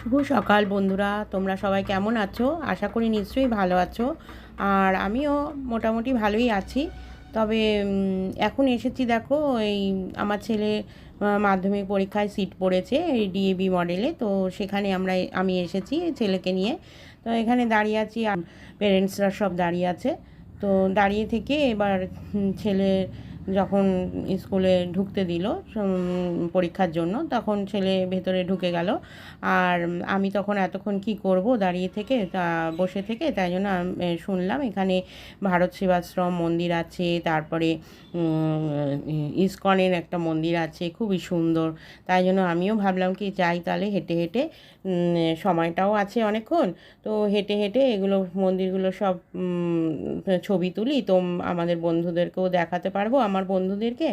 শুভ সকাল বন্ধুরা তোমরা সবাই কেমন আছো? আশা করি নিশ্চয়ই ভালো আছো। আর আমিও মোটামুটি ভালোই আছি। তবে এখন এসেছি দেখো এই আমার ছেলে মাধ্যমিক পরীক্ষায় সিট পড়েছে এই ডিএবি মডেলে তো সেখানে আমরা আমি এসেছি ছেলেকে নিয়ে। তো এখানে দাঁড়িয়ে আছি পেরেন্টসরা সব দাঁড়িয়ে আছে। তো দাঁড়িয়ে থেকে এবার উম, ছেলে যখন স্কুলে ঢুকতে দিল পরীক্ষার জন্য, তখন ছেলে ভেতরে ঢুকে গেল। আর আমি তখন এতক্ষণ কি করব দাঁড়িয়ে থেকে, তা বসে থেকে, তাই জন্য শুনলাম এখানে ভারত সেবাশ্রম মন্দির আছে, তারপরে ইস্কনের একটা মন্দির আছে, খুবই সুন্দর। তাই জন্য আমিও ভাবলাম কি যাই তাহলে হেঁটে হেঁটে সময়টাও আছে অনেকক্ষণ। তো হেঁটে হেঁটে এগুলো মন্দিরগুলো সব ছবি তুলি, তো আমাদের বন্ধুদেরকেও দেখাতে পারব, আমার বন্ধুদেরকে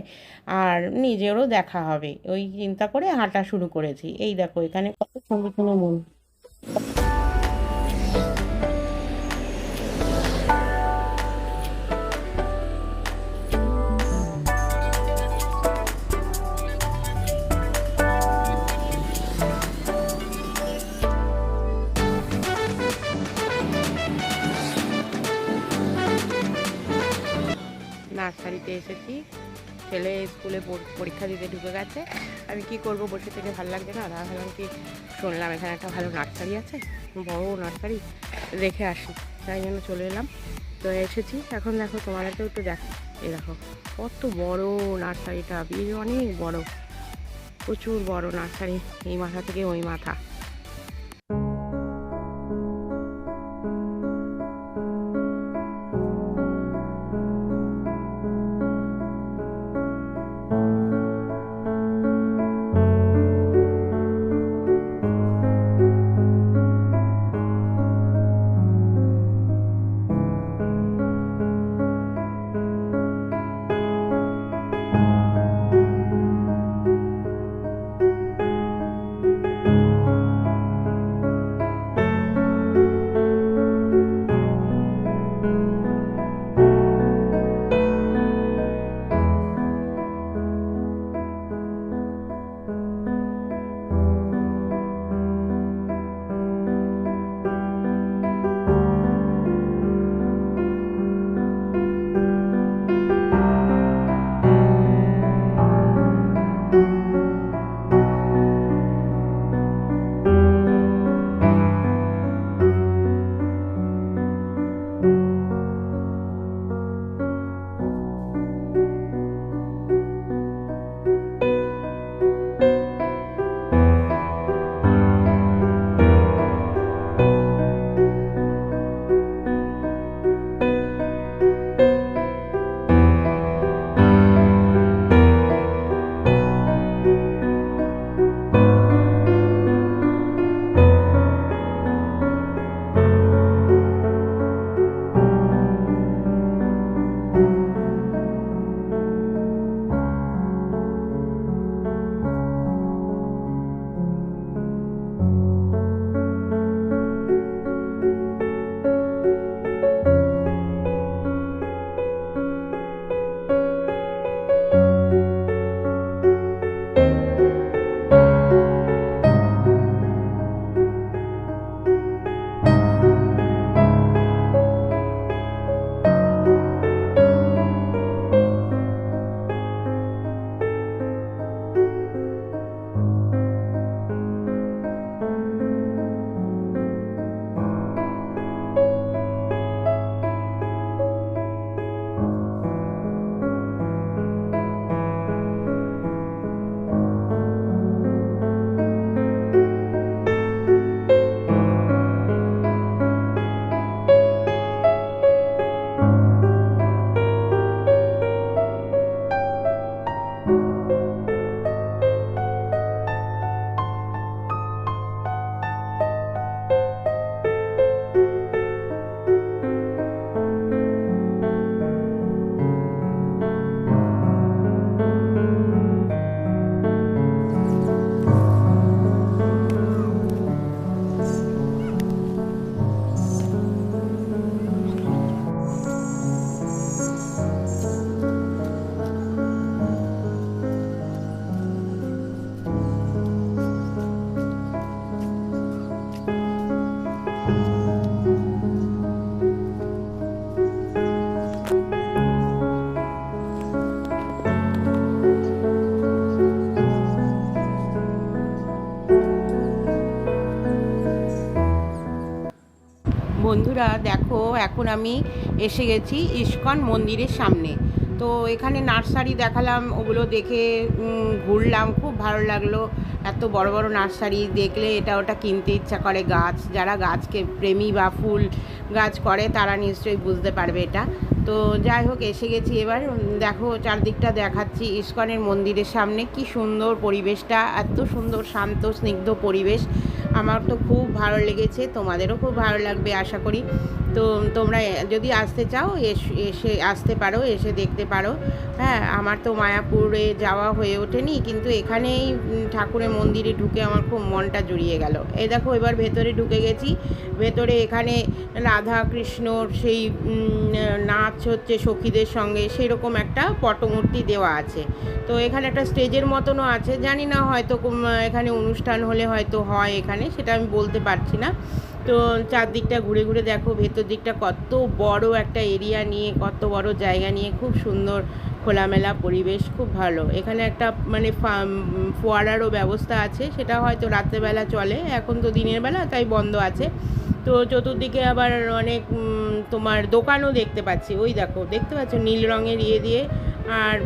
আর নিজেরও দেখা হবে। ওই চিন্তা করে হাঁটা শুরু করেছি। এই দেখো এখানে কত সুন্দর সুন্দর মন্দির। নার্সারিতে এসেছি। ছেলে স্কুলে পরীক্ষা দিতে ঢুকে গেছে। আমি কি করব বসে থেকে ভালো লাগছে না? দাদা ভাবলাম কি শুনলাম, এখানে একটা ভালো নার্সারি আছে, বড় নার্সারি দেখে আসি। তাই জন্য চলে এলাম। তো এসেছি। এখন দেখো, তোমাদেরকেও একটু দেখো এই দেখো, কত বড় নার্সারিটা অনেক বড়, প্রচুর বড় নার্সারি এই মাথা থেকে ওই মাথা। বন্ধুরা, দেখো, এখন আমি এসে গেছি ইস্কন মন্দিরের সামনে। তো এখানে নার্সারি দেখালাম, ওগুলো দেখে ঘুরলাম, খুব ভালো লাগল। এত বড় বড় নার্সারি, দেখলে এটা ওটা কিনতে ইচ্ছা করে গাছ। যারা গাছকে প্রেমী বা ফুল গাছ করে, তারা নিশ্চয়ই বুঝতে পারবে এটা। তো যাই হোক, এসে গেছি এবার। দেখো, চারদিকটা দেখাচ্ছি ইস্কনের মন্দিরের সামনে। কি সুন্দর পরিবেশটা, এত সুন্দর, শান্ত, স্নিগ্ধ পরিবেশ। আমার তো খুব ভালো লেগেছে তোমাদেরও খুব ভালো লাগবে আশা করি। তো তোমরা যদি আসতে চাও, এস- আসতে পারো, এসে দেখতে পারো। হ্যাঁ আমার তো মায়াপুরে যাওয়া হয়ে ওঠেনি, কিন্তু এখানেই ঠাকুরের মন্দিরে ঢুকে আমার খুব মনটা জুড়িয়ে গেল। এই দেখো, এবার ভেতরে ঢুকে গেছি। ভেতরে এখানে রাধা কৃষ্ণর সেই নাচ হচ্ছে সখীদের সঙ্গে সেই রকম একটা পটমূর্তি দেওয়া আছে। তো এখানে একটা স্টেজের মতনও আছে, জানি না হয়তো এখানে অনুষ্ঠান হলে হয়তো হয় এখানে, সেটা আমি বলতে পারছি না। তো চারদিকটা ঘুরে ঘুরে দেখো, ভেতর দিকটা কত বড় একটা এরিয়া নিয়ে, কত বড় জায়গা নিয়ে, খুব সুন্দর খোলামেলা পরিবেশ, খুব ভালো। এখানে একটা মানে ফোয়ারারও ব্যবস্থা আছে, সেটা হয়তো রাত্রেবেলা চলে, এখন তো দিনের বেলা, তাই বন্ধ আছে। তো চতুর্দিকে আবার অনেক তোমার দোকানও দেখতে পাচ্ছি। ওই দেখো, দেখতে পাচ্ছ নীল রঙের ইয়ে দিয়ে, আর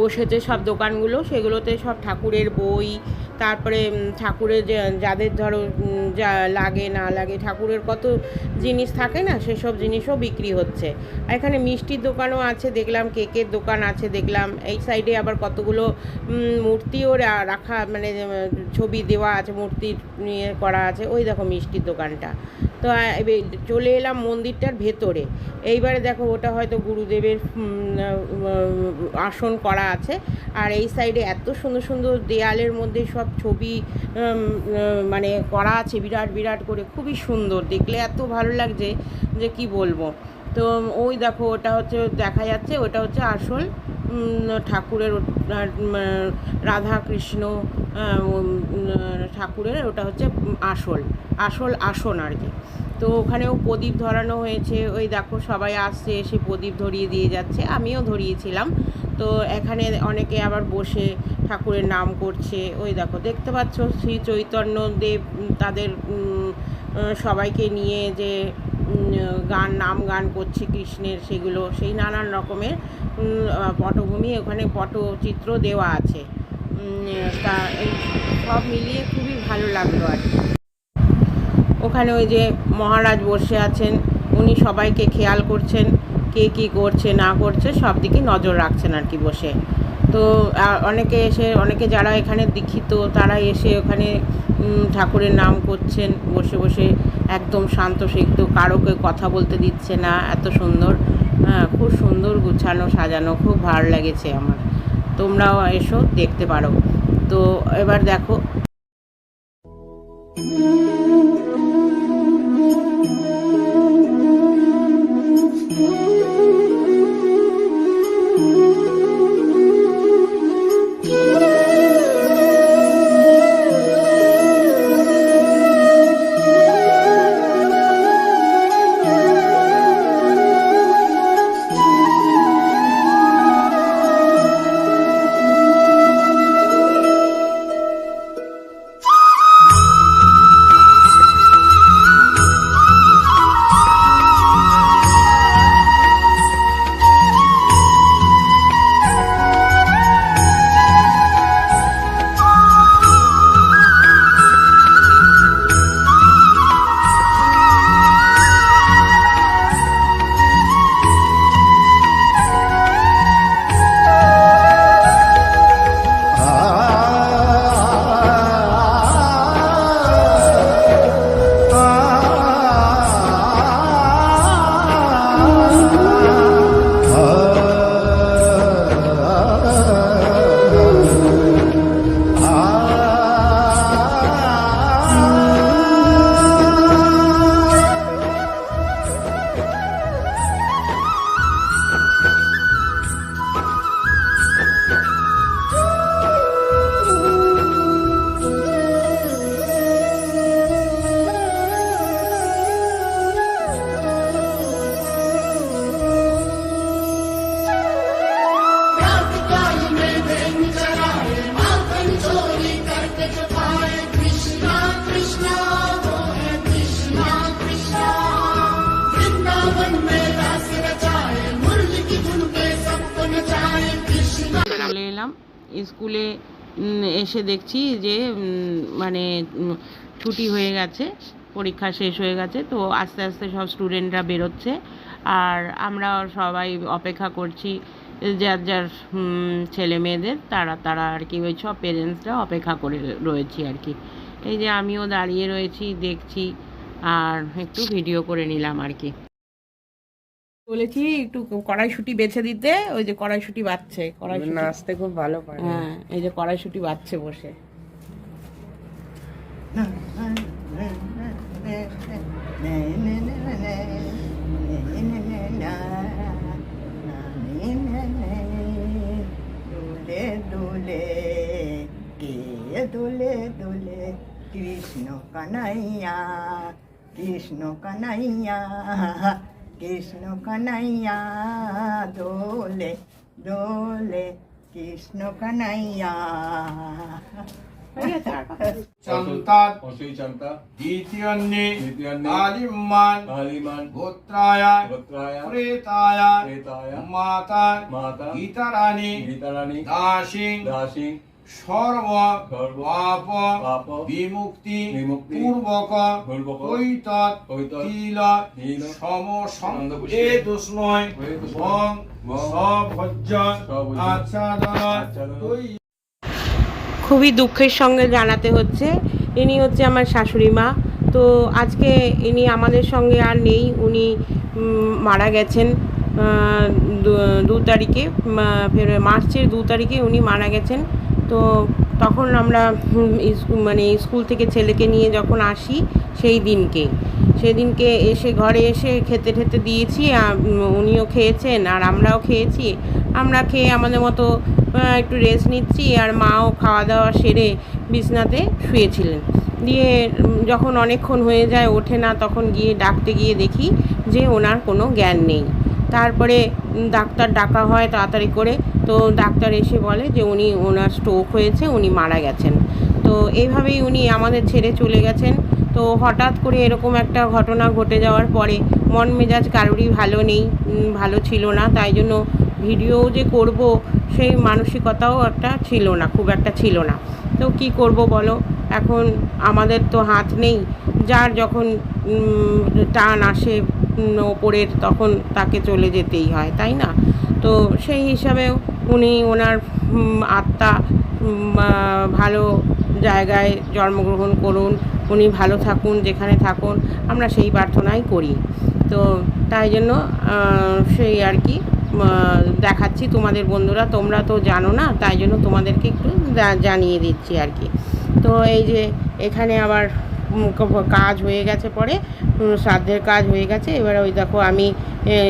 বসেছে সব দোকানগুলো, সেগুলোতে সব ঠাকুরের বই তারপরে ঠাকুরের যাদের ধরো যা লাগে, না লাগে, ঠাকুরের কত জিনিস থাকে না, সেসব জিনিসও বিক্রি হচ্ছে। আর এখানে মিষ্টির দোকানও আছে, দেখলাম কেকের দোকান আছে, দেখলাম এই সাইডে আবার কতগুলো মূর্তিও রাখা মানে ছবি দেওয়া আছে, মূর্তি নিয়ে করা আছে, ওই দেখো মিষ্টির দোকানটা। তো চলে এলাম মন্দিরটার ভেতরে। এইবারে দেখো, ওটা হয়তো গুরুদেবের আসন করা আছে। আর এই সাইডে এত সুন্দর সুন্দর দেয়ালের মধ্যে সব ছবি মানে করা আছে বিরাট বিরাট করে, খুবই সুন্দর। দেখলে এত ভালো লাগছে যে কি বলব। তো ওই দেখো, ওটা হচ্ছে দেখা যাচ্ছে, ওটা হচ্ছে আসল ঠাকুরের রাধা কৃষ্ণ ঠাকুরের, ওটা হচ্ছে আসল আসল আসন আর কি। তো ওখানেও প্রদীপ ধরানো হয়েছে, ওই দেখো সবাই আসছে, এসে প্রদীপ ধরিয়ে দিয়ে যাচ্ছে, আমিও ধরিয়েছিলাম। তো এখানে অনেকে আবার বসে ঠাকুরের নাম করছে। ওই দেখো, দেখতে পাচ্ছ শ্রী চৈতন্য দেব তাদের সবাইকে নিয়ে যে গান, নাম গান করছে কৃষ্ণের সেগুলো, সেই নানান রকমের পটভূমি ওখানে পটচিত্র দেওয়া আছে। তা সব মিলিয়ে খুবই ভালো লাগল আর কি। ওখানে ওই যে মহারাজ বসে আছেন, উনি সবাইকে খেয়াল করছেন। কে কী করছে, না করছে, সব দিকে নজর রাখছেন আর কি বসে। তো অনেকে এসে, অনেকে যারা এখানে দীক্ষিত, তারা এসে ওখানে ঠাকুরের নাম করছেন, বসে বসে একদম শান্ত সিদ্ধ কারোকে কথা বলতে দিচ্ছে না, এত সুন্দর। হ্যাঁ খুব সুন্দর গুছানো, সাজানো, খুব ভালো লেগেছে আমার। তোমরাও এসো, দেখতে পারো। তো, এবার দেখো। স্কুলে এসে দেখছি যে মানে ছুটি হয়ে গেছে, পরীক্ষা শেষ হয়ে গেছে, তো আস্তে আস্তে সব স্টুডেন্টরা বেরোচ্ছে। আর আমরা সবাই অপেক্ষা করছি যার যার ছেলে মেয়েদের, তারা তারা আর কি, ওই সব পেরেন্টসরা অপেক্ষা করে রয়েছি আর কি। এই যে আমিও দাঁড়িয়ে রয়েছি, দেখছি, আর একটু ভিডিও করে নিলাম আর কি। বলেছি একটু কড়াইশুটি বেছে দিতে ওই যে কড়াইশুটি বাচ্ছে কড়াইশুটি। নাচতে খুব ভালো পারে। হ্যাঁ এই যে কড়াইশুটি বাচ্ছে বসে। দুলে দুলে কে দুলে দুলে কৃষ্ণ কানাইয়া কৃষ্ণ কানাইয়া कृष्ण कन्हैया डोले डोले कृष्ण कन्हैया। चमतात पशु चमता द्वितीयन्ने द्वितीयन्ने गोत्राय गोत्राय। प्रेताय प्रेताय। माता माता সর্ব পাপ বিমুক্তি পূর্বক কৈতৎ তিল সম এ বং আচ্ছাদন। আচ্ছাদন। খুবই দুঃখের সঙ্গে জানাতে হচ্ছে। ইনি হচ্ছে আমার শাশুড়ি মা। তো আজকে ইনি আমাদের সঙ্গে আর নেই। উনি মারা গেছেন দু- দু তারিখে মার্চের দু তারিখে উনি মারা গেছেন। তো তখন আমরা মানে স্কুল থেকে ছেলেকে নিয়ে যখন আসি, সেই দিনকে। সেদিনকে এসে ঘরে এসে খেতে ঠেতে দিয়েছি উনিও খেয়েছেন আর আমরাও খেয়েছি। আমরা খেয়ে আমাদের মতো একটু রেস্ট নিচ্ছি আর মাও খাওয়া দাওয়া সেরে বিছনাতে শুয়েছিলেন। দিয়ে যখন অনেকক্ষণ হয়ে যায়, ওঠে না, তখন গিয়ে ডাকতে গিয়ে দেখি যে ওনার কোনো জ্ঞান নেই। তারপরে ডাক্তার ডাকা হয় তাড়াতাড়ি করে তো ডাক্তার এসে বলে যে উনি ওনার স্ট্রোক হয়েছে, উনি মারা গেছেন। তো এইভাবেই উনি আমাদের ছেড়ে চলে গেছেন। তো হঠাৎ করে এরকম একটা ঘটনা ঘটে যাওয়ার পরে মন মেজাজ কারোরই ভালো নেই ভালো ছিল না। তাই জন্য ভিডিও যে করব সেই মানসিকতাও একটা ছিল না, খুব একটা ছিল না। তো কি করব বলো? এখন আমাদের তো হাত নেই। যার যখন টান আসে ওপরের, তখন তাকে চলে যেতেই হয়, তাই না? তো সেই হিসাবেও উনি ওনার আত্মা ভালো জায়গায় জন্মগ্রহণ করুন, উনি ভালো থাকুন, যেখানে থাকুন, আমরা সেই প্রার্থনাই করি। তো তাই জন্য সেই আর কি দেখাচ্ছি তোমাদের বন্ধুরা, তোমরা তো জানো না, তাই জন্য তোমাদেরকে একটু জানিয়ে দিচ্ছি আর কি। তো এই যে এখানে আবার কাজ হয়ে গেছে পরে শ্রাদ্ধের কাজ হয়ে গেছে, এবার ওই দেখো আমি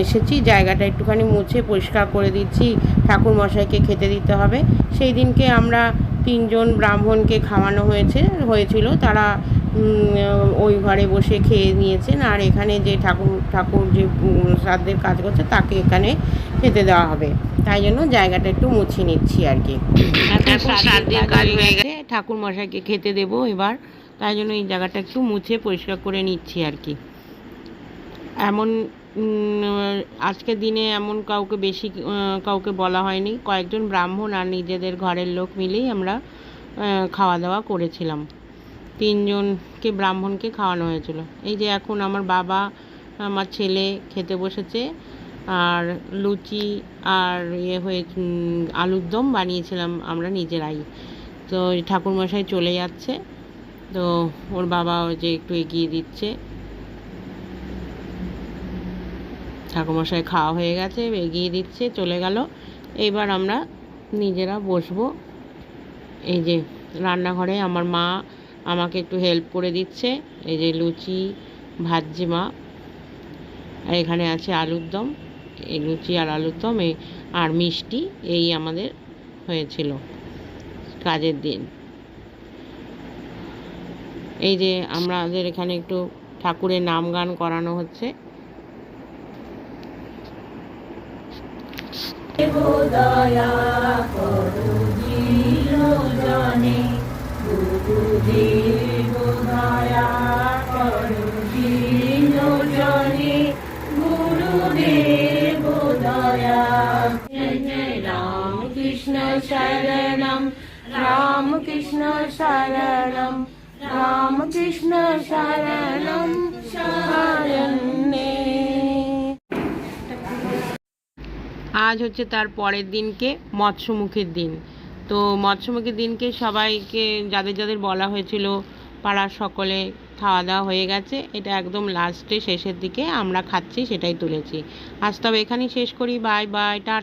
এসেছি, জায়গাটা একটুখানি মুছে পরিষ্কার করে দিচ্ছি ঠাকুর মশাইকে খেতে দিতে হবে। সেই দিনকে আমরা তিনজন ব্রাহ্মণকে খাওয়ানো হয়েছে হয়েছিল। তারা ওই ঘরে বসে খেয়ে নিয়েছেন। আর এখানে যে ঠাকুর ঠাকুর যে শ্রাদ্ধের কাজ করছে তাকে এখানে খেতে দেওয়া হবে। তাই জন্য জায়গাটা একটু মুছিয়ে নিচ্ছি আর কি। এখন শ্রাদ্ধের কাজ হয়ে গেছে। ঠাকুর মশাইকে খেতে দেবো এবার। তাই জন্য এই জায়গাটা একটু মুছে পরিষ্কার করে নিচ্ছি আর কি। এমন আজকের দিনে এমন কাউকে বেশি কাউকে বলা হয়নি। কয়েকজন ব্রাহ্মণ আর নিজেদের ঘরের লোক মিলেই আমরা খাওয়া দাওয়া করেছিলাম। তিনজনকে ব্রাহ্মণকে খাওয়ানো হয়েছিল। এই যে এখন আমার বাবা, আমার ছেলে খেতে বসেছে, আর লুচি আর ইয়ে হয়ে আলুর দম বানিয়েছিলাম আমরা নিজেরাই। তো ঠাকুরমশাই চলে যাচ্ছে। তো ওর বাবা ওই যে একটু এগিয়ে দিচ্ছে। ঠাকুরমশাই খাওয়া হয়ে গেছে, এগিয়ে দিচ্ছে, চলে গেল। এইবার আমরা নিজেরা বসবো। এই যে রান্নাঘরে আমার মা আমাকে একটু হেল্প করে দিচ্ছে। এই যে লুচি, ভাজছে মা। আর এখানে আছে আলুর দম। এই লুচি আর আলুর দম, এই আর মিষ্টি, এই আমাদের হয়েছিল কাজের দিন। এই যে আমাদের এখানে একটু ঠাকুরের নাম গান করানো হচ্ছে। গো দয়া করো জনে, গুরুদেব দয়া করো জনে, গুরুদেব দয়া। রাম কৃষ্ণ শরণম রাম শরণ্যে আজ হচ্ছে তার পরের দিনকে মৎস্যমুখীর দিন। তো মৎস্যমুখীর দিনকে সবাইকে, যাদের যাদের বলা হয়েছিল পাড়ার সকলে খাওয়া দাওয়া হয়ে গেছে, এটা একদম লাস্টে শেষের দিকে আমরা খাচ্ছি, সেটাই তুলেছি। আজ তবে এখানেই শেষ করি বাই বাই টাটা